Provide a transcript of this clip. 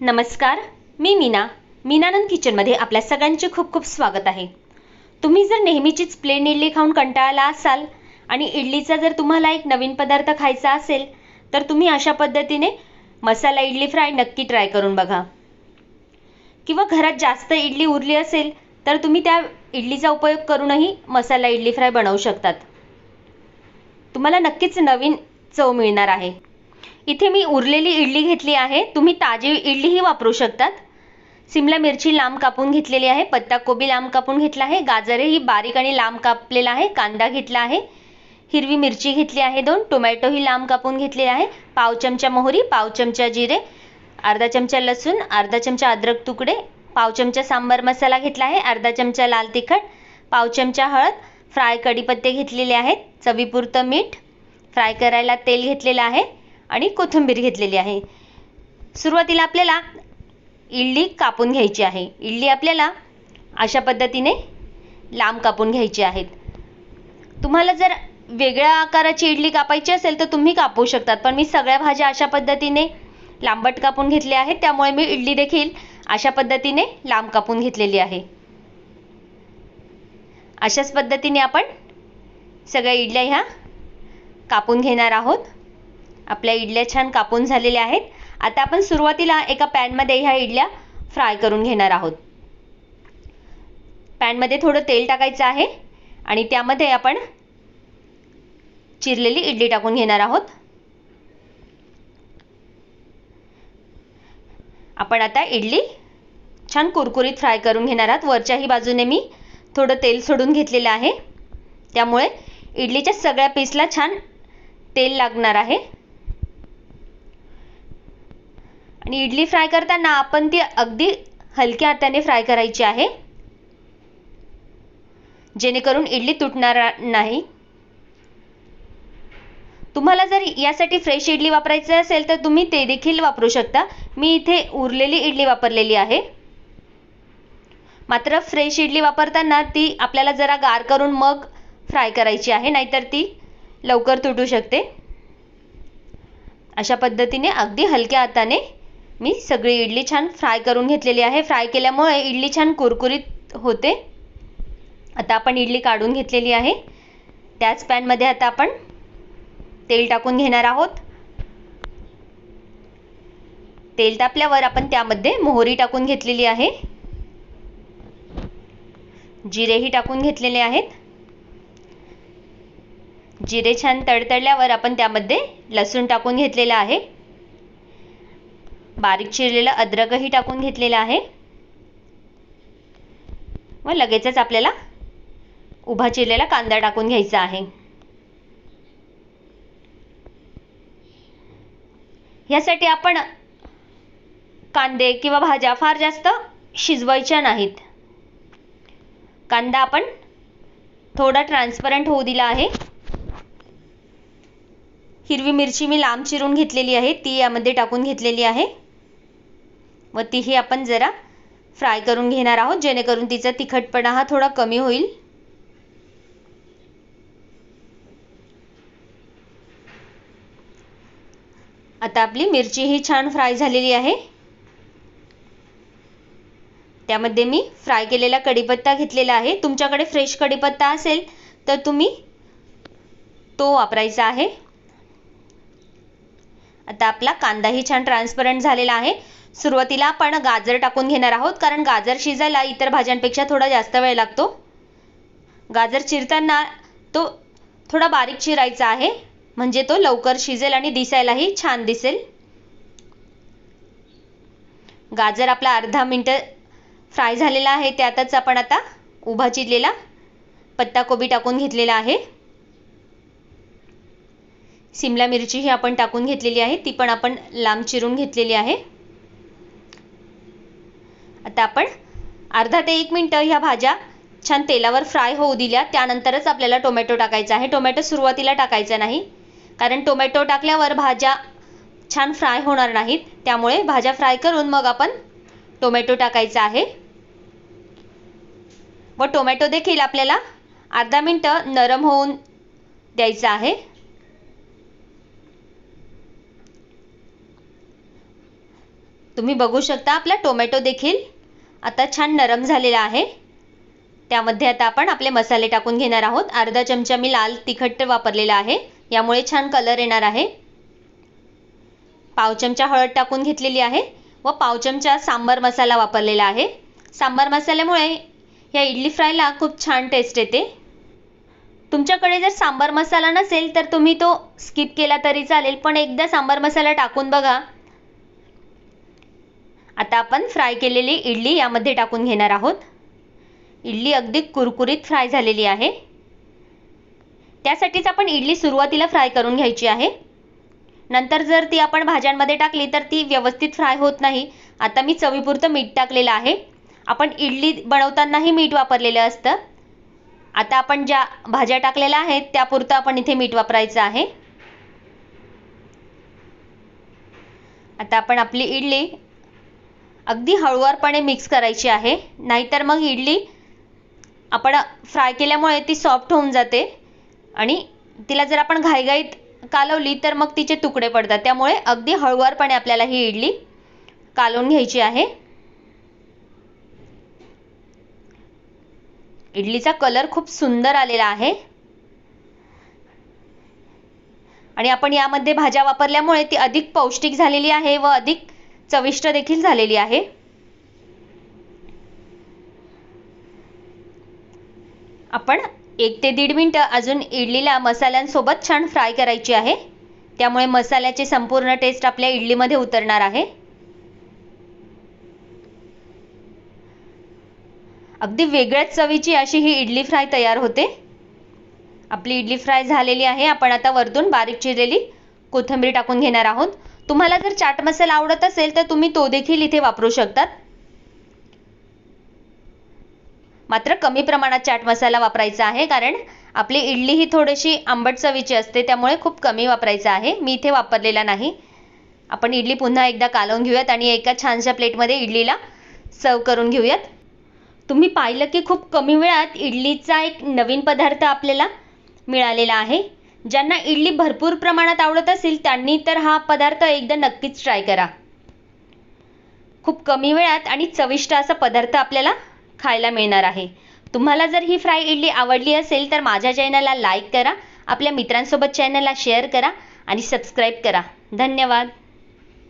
नमस्कार मी मीना. मीनानंद किचनमध्ये आपल्या सगळ्यांचे खूप खूप स्वागत आहे. तुम्ही जर नेहमीचीच प्लेन इडली खाऊन कंटाळला असाल आणि इडलीचा जर तुम्हाला एक नवीन पदार्थ खायचा असेल तर तुम्ही अशा पद्धतीने मसाला इडली फ्राय नक्की ट्राय करून बघा. किंवा घरात जास्त इडली उरली असेल तर तुम्ही त्या इडलीचा उपयोग करूनही मसाला इडली फ्राय बनवू शकतात. तुम्हाला नक्कीच नवीन चव मिळणार आहे. इथे मी उरलेली इडली घेतली आहे. तुम्ही ताजी इडलीही वापरू शकतात. सिमला मिरची लांब कापून घेतलेली आहे. पत्ताकोबी लांब कापून घेतला आहे. गाजरही बारीक आणि लांब कापलेला आहे. कांदा घेतला आहे. हिरवी मिरची घेतली आहे दोन. टोमॅटोही लांब कापून घेतलेले आहे. पाव चमचा मोहरी पाव चमचा जिरे अर्धा चमचा लसूण अर्धा चमचा अद्रक तुकडे पाव चमचा सांबार मसाला घेतला आहे. अर्धा चमचा लाल तिखट पाव चमचा हळद फ्राय कढीपत्ते घेतलेले आहेत. चवीपुरतं मीठ फ्राय करायला तेल घेतलेलं आहे. आणि कोथिंबीर घेतलेली आहे. सुरुवातीला आपल्याला इडली कापून घ्यायची आहे. इडली आपल्याला अशा पद्धतीने लांब कापून घ्यायची आहेत. तुम्हाला जर वेगळ्या आकाराची इडली कापायची असेल तर तुम्ही कापू शकतात पण मी सगळ्या भाज्या अशा पद्धतीने लांबट कापून घेतल्या आहेत. त्यामुळे मी इडली देखील अशा पद्धतीने लांब कापून घेतलेली आहे. अशाच पद्धतीने आपण सगळ्या इडल्या ह्या कापून घेणार आहोत. आपल्या इडल्या छान कापून झालेल्या आहेत. आता आपण सुरुवातीला एका पॅनमध्ये ह्या इडल्या फ्राय करून घेणार आहोत. पॅनमध्ये थोडं तेल टाकायचं आहे आणि त्यामध्ये आपण चिरलेली इडली टाकून घेणार आहोत. आपण आता इडली छान कुरकुरीत फ्राय करून घेणार आहात. वरच्याही बाजूने मी थोडं तेल सोडून घेतलेलं आहे. त्यामुळे इडलीच्या सगळ्या पीसला छान तेल लागणार आहे. आणि इडली फ्राय करताना आपण ती अगदी हलक्या हाताने फ्राय करायची आहे. जेणेकरून इडली तुटणार नाही. तुम्हाला जर यासाठी फ्रेश इडली वापरायची असेल तर तुम्ही ते देखील वापरू शकता. मी इथे उरलेली इडली वापरलेली आहे. मात्र फ्रेश इडली वापरताना ती आपल्याला जरा गार करून मग फ्राय करायची आहे नाहीतर ती लवकर तुटू शकते. अशा पद्धतीने अगदी हलक्या हाताने मी सगळी इडली छान फ्राय करून घेतलेली आहे. फ्राय केल्यामुळे इडली छान कुरकुरीत होते. आता आपण इडली काढून घेतलेली आहे. त्याच पॅनमध्ये आता आपण तेल टाकून घेणार आहोत. तेल तापल्यावर आपण त्यामध्ये मोहरी टाकून घेतलेली आहे. जिरेही टाकून घेतलेले आहेत. जिरे छान तडतडल्यावर आपण त्यामध्ये लसूण टाकून घेतलेला आहे. बारीक चिरलेलं अद्रकही टाकून घेतलेलं आहे. व लगेचच आपल्याला उभा चिरलेला कांदा टाकून घ्यायचा आहे. ह्यासाठी आपण कांदे किंवा भाज्या फार जास्त शिजवायच्या नाहीत. कांदा आपण थोडा ट्रान्सपरंट होऊ दिला आहे. हिरवी मिरची मी लांब चिरून घेतलेली आहे ती यामध्ये टाकून घेतलेली आहे. व तीही आपण जरा फ्राय करून घेणार आहोत. जेणेकरून तिचा तिखटपणा हा थोडा कमी होईल. आता आपली मिरची ही छान फ्राय झालेली आहे. त्यामध्ये मी फ्राय केलेला कढीपत्ता घेतलेला आहे. तुमच्याकडे फ्रेश कढीपत्ता असेल तर तुम्ही तो वापरायचा आहे. आता आपला कांदाही छान ट्रान्सपरंट झालेला आहे. सुरुवातीला आपण गाजर टाकून घेणार आहोत कारण गाजर शिजायला इतर भाज्यांपेक्षा थोडा जास्त वेळ लागतो. गाजर चिरताना तो थोडा बारीक चिरायचा आहे म्हणजे तो लवकर शिजेल आणि दिसायलाही छान दिसेल. गाजर आपला अर्धा मिनटं फ्राय झालेला आहे त्यातच आपण आता उभा चिरलेला पत्ताकोबी टाकून घेतलेला आहे. सिमला मिरची ही आपण टाकून घेतलेली आहे. ती पण आपण लांब चिरून घेतलेली आहे. आता आपण अर्धा ते एक मिनटं ह्या भाज्या छान तेलावर फ्राय होऊ दिल्या. त्यानंतरच आपल्याला टोमॅटो टाकायचा आहे. टोमॅटो सुरुवातीला टाकायचा नाही. कारण टोमॅटो टाकल्यावर भाज्या छान फ्राय होणार नाहीत. त्यामुळे भाज्या फ्राय करून मग आपण टोमॅटो टाकायचा आहे. व टोमॅटो देखील आपल्याला अर्धा मिनटं नरम होऊन द्यायचा आहे. तुम्ही बघू शकता आपला टोमॅटो देखील आता छान नरम झालेला आहे. त्यामध्ये आता आपण आपले मसाले टाकून घेणार आहोत. अर्धा चमचा मी लाल तिखट वापरलेला आहे. यामुळे छान कलर येणार आहे. पाव चमचा हळद टाकून घेतलेली आहे व पाव चमचा सांबार मसाला वापरलेला आहे. सांबार मसाल्यामुळे या इडली फ्रायला खूप छान टेस्ट येते. तुमच्याकडे जर सांबार मसाला नसेल तर तुम्ही तो स्किप केला तरी चालेल. पण एकदा सांबार मसाला टाकून बघा. आता आपण फ्राय केलेली इडली यामध्ये टाकून घेणार आहोत. इडली अगदी कुरकुरीत फ्राय झालेली आहे. त्यासाठीच आपण इडली सुरुवातीला फ्राय करून घ्यायची आहे. नंतर जर ती आपण भाज्यांमध्ये टाकली तर ती व्यवस्थित फ्राय होत नाही. आता मी चवीपुरतं मीठ टाकलेलं आहे. आपण इडली बनवतानाही मीठ वापरलेलं असतं. आता आपण ज्या भाज्या टाकलेल्या आहेत त्यापुरतं आपण इथे मीठ वापरायचं आहे. आता आपण आपली इडली अगदी हळुवारपणे मिक्स करायची आहे. नाहीतर मग इडली आपण फ्राय केल्यामुळे ती सॉफ्ट होऊन जाते. आणि तिला जर आपण घाईघाईत कालवली तर मग तिचे तुकडे पडतात. त्यामुळे अगदी हळुवारपणे आपल्याला ही इडली कालवून घ्यायची आहे. इडलीचा कलर खूप सुंदर आलेला आहे. आणि आपण यामध्ये भाज्या वापरल्यामुळे ती अधिक पौष्टिक झालेली आहे व अधिक चविष्ट देखील झालेली आहे. आपण एक ते दीड मिनटं अजून इडलीला मसाल्यांसोबत छान फ्राय करायची आहे. त्यामुळे मसाल्याची संपूर्ण टेस्ट आपल्या इडलीमध्ये उतरणार आहे. अगदी वेगळ्याच चवीची अशी ही इडली फ्राय तयार होते. आपली इडली फ्राय झालेली आहे. आपण आता वरतून बारीक चिरलेली कोथिंबीर टाकून घेणार आहोत. तुम्हाला जर चाट मसाला आवडत असेल तर तुम्ही तो देखील इथे वापरू शकतात. मात्र कमी प्रमाणात चाट मसाला वापरायचा आहे कारण आपली इडली ही थोडीशी आंबट चवीची असते त्यामुळे खूप कमी वापरायचा आहे. मी इथे वापरलेला नाही. आपण इडली पुन्हा एकदा कालवून घेऊयात आणि एका छानशा प्लेटमध्ये इडलीला सर्व करून घेऊयात. तुम्ही पाहिलं की खूप कमी वेळात इडलीचा एक नवीन पदार्थ आपल्याला मिळालेला आहे. ज्यांना इडली भरपूर प्रमाणात आवडत असेल त्यांनी तर हा पदार्थ एकदा नक्कीच ट्राय करा. खूप कमी वेळात आणि चविष्ट असा पदार्थ आपल्याला खायला मिळणार आहे. तुम्हाला जर ही फ्राय इडली आवडली असेल तर माझ्या चॅनलला लाईक करा. आपल्या मित्रांसोबत चॅनलला शेअर करा आणि सबस्क्राईब करा. धन्यवाद.